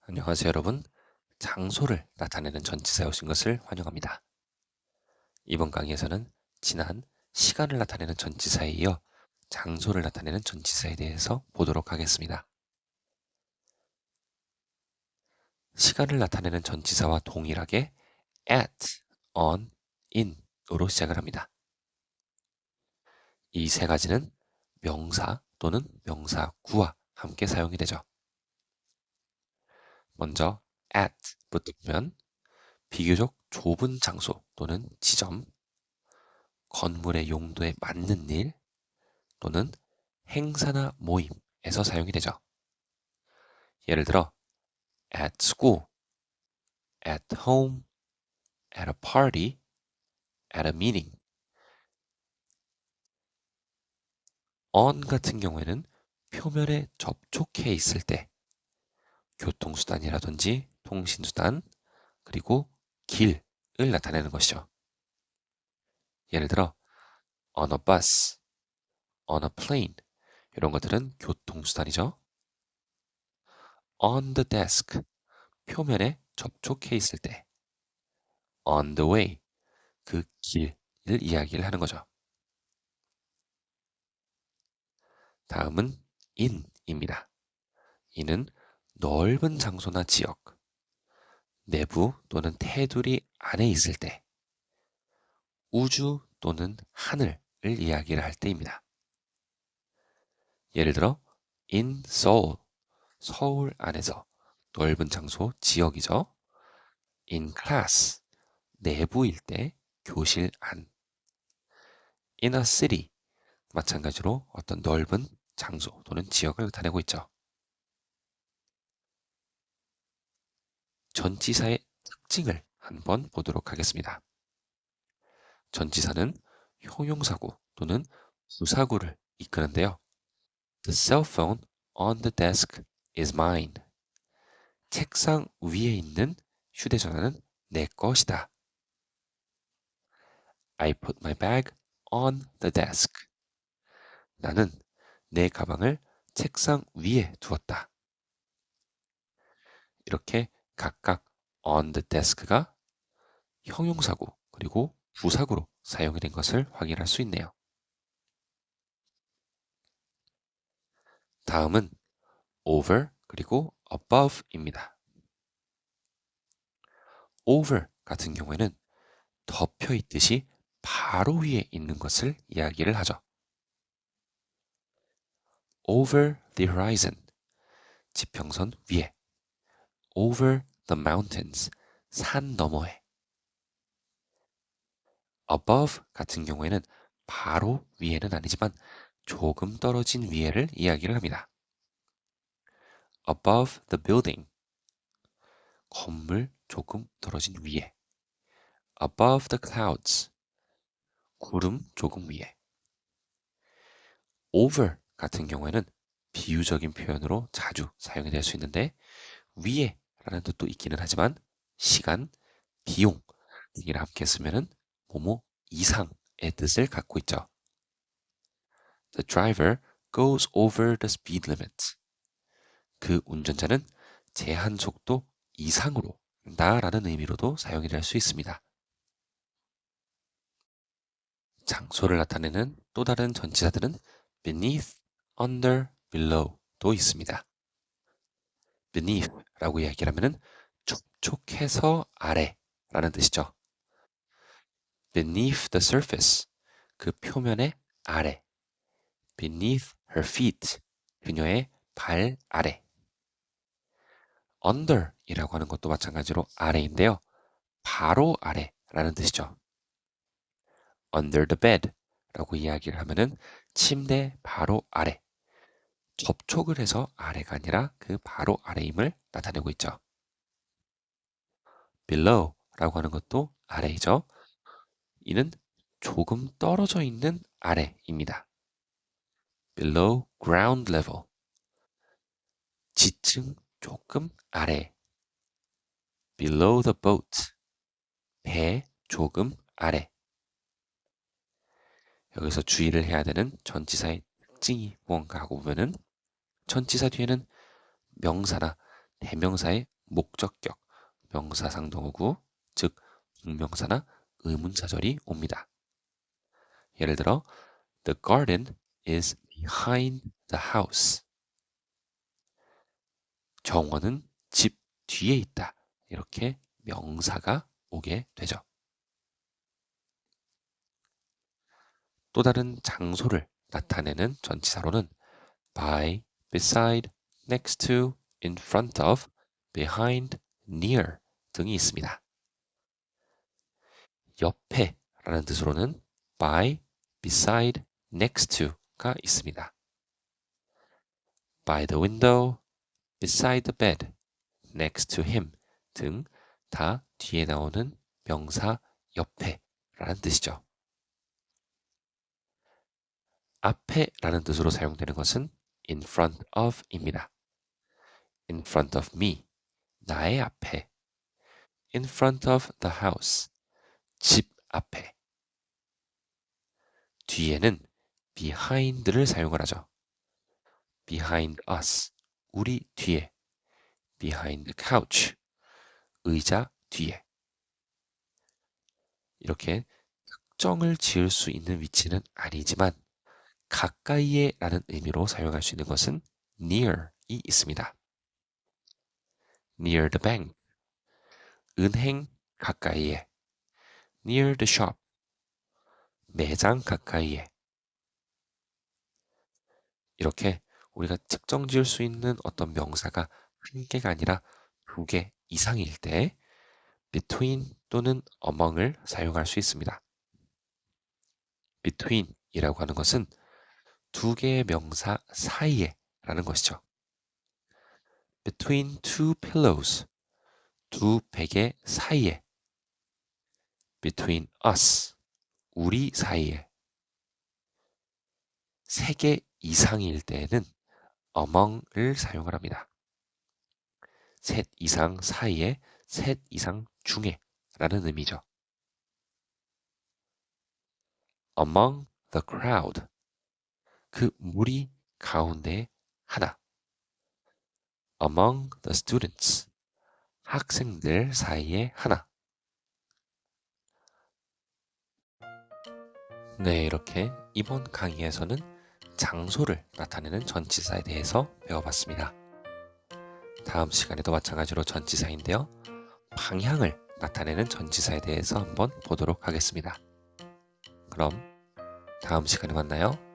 안녕하세요 여러분. 장소를 나타내는 전치사에 오신 것을 환영합니다. 이번 강의에서는 지난 시간을 나타내는 전치사에 이어 장소를 나타내는 전치사에 대해서 보도록 하겠습니다. 시간을 나타내는 전치사와 동일하게 at, on, in으로 시작을 합니다. 이 세 가지는 명사 또는 명사 구와 함께 사용이 되죠. 먼저 at부터 보면 비교적 좁은 장소 또는 지점, 건물의 용도에 맞는 일 또는 행사나 모임에서 사용이 되죠. 예를 들어 at school, at home, at a party, at a meeting. On 같은 경우에는 표면에 접촉해 있을 때 교통수단이라든지 통신수단 그리고 길을 나타내는 것이죠. 예를 들어 on a bus, on a plane 이런 것들은 교통수단이죠. on the desk 표면에 접촉해 있을 때 on the way 그 길을 이야기를 하는 거죠. 다음은 in입니다. in은 넓은 장소나 지역, 내부 또는 테두리 안에 있을 때, 우주 또는 하늘을 이야기를 할 때입니다. 예를 들어 in Seoul, 서울 안에서 넓은 장소, 지역이죠. in class, 내부일 때 교실 안. in a city, 마찬가지로 어떤 넓은 장소 또는 지역을 나타내고 있죠. 전치사의 특징을 한번 보도록 하겠습니다. 전치사는 형용사구 또는 부사구를 이끄는데요. The cell phone on the desk is mine. 책상 위에 있는 휴대전화는 내 것이다. I put my bag on the desk. 나는 내 가방을 책상 위에 두었다. 이렇게 각각 on the desk가 형용사구 그리고 부사구로 사용이 된 것을 확인할 수 있네요. 다음은 over 그리고 above입니다. over 같은 경우에는 덮여 있듯이 바로 위에 있는 것을 이야기를 하죠. Over the horizon 지평선 위에 over the mountains 산 너머에 above 같은 경우에는 바로 위에는 아니지만 조금 떨어진 위에를 이야기를 합니다. above the building 건물 조금 떨어진 위에 above the clouds 구름 조금 위에 over 같은 경우에는 비유적인 표현으로 자주 사용이 될 수 있는데 위에 라는 뜻도 있기는 하지만 시간, 비용 등이랑 함께 쓰면은 뭐뭐 이상의 뜻을 갖고 있죠. The driver goes over the speed limit. 그 운전자는 제한 속도 이상으로 나라는 의미로도 사용이 될 수 있습니다. 장소를 나타내는 또 다른 전치사들은 beneath, under, below도 있습니다. beneath라고 이야기를 하면은 접촉해서 아래라는 뜻이죠. beneath the surface 그 표면의 아래 beneath her feet 그녀의 발 아래 under이라고 하는 것도 마찬가지로 아래인데요. 바로 아래라는 뜻이죠. under the bed 라고 이야기를 하면은 침대 바로 아래 접촉을 해서 아래가 아니라 그 바로 아래임을 나타내고 있죠. below라고 하는 것도 아래이죠. 이는 조금 떨어져 있는 아래입니다. below ground level 지층 조금 아래 below the boat 배 조금 아래 여기서 주의를 해야 되는 전치사의 특징이 무언가 하고 보면은 전치사 뒤에는 명사나 대명사의 목적격, 명사상동어구, 즉 동명사나 의문사절이 옵니다. 예를 들어 The garden is behind the house. 정원은 집 뒤에 있다. 이렇게 명사가 오게 되죠. 또 다른 장소를 나타내는 전치사로는 by, beside, next to, in front of, behind, near 등이 있습니다. 옆에 라는 뜻으로는 by, beside, next to가 있습니다. by the window, beside the bed, next to him 등 다 뒤에 나오는 명사 옆에 라는 뜻이죠. 앞에 라는 뜻으로 사용되는 것은 in front of 입니다. in front of me, 나의 앞에. in front of the house, 집 앞에. 뒤에는 behind를 사용을 하죠. behind us, 우리 뒤에. behind the couch, 의자 뒤에. 이렇게 특정을 지을 수 있는 위치는 아니지만 가까이에 라는 의미로 사용할 수 있는 것은 near이 있습니다. near the bank, 은행 가까이에. near the shop, 매장 가까이에. 이렇게 우리가 특정 지을 수 있는 어떤 명사가 한 개가 아니라 두 개 이상일 때 between 또는 among을 사용할 수 있습니다. between이라고 하는 것은 두 개의 명사 사이에 라는 것이죠. between two pillows, 두 베개 사이에 between us, 우리 사이에 세 개 이상일 때에는 among을 사용을 합니다. 셋 이상 사이에, 셋 이상 중에 라는 의미죠. among the crowd 그 무리 가운데 하나 among the students 학생들 사이에 하나 네 이렇게 이번 강의에서는 장소를 나타내는 전치사에 대해서 배워봤습니다. 다음 시간에도 마찬가지로 전치사인데요. 방향을 나타내는 전치사에 대해서 한번 보도록 하겠습니다. 그럼 다음 시간에 만나요.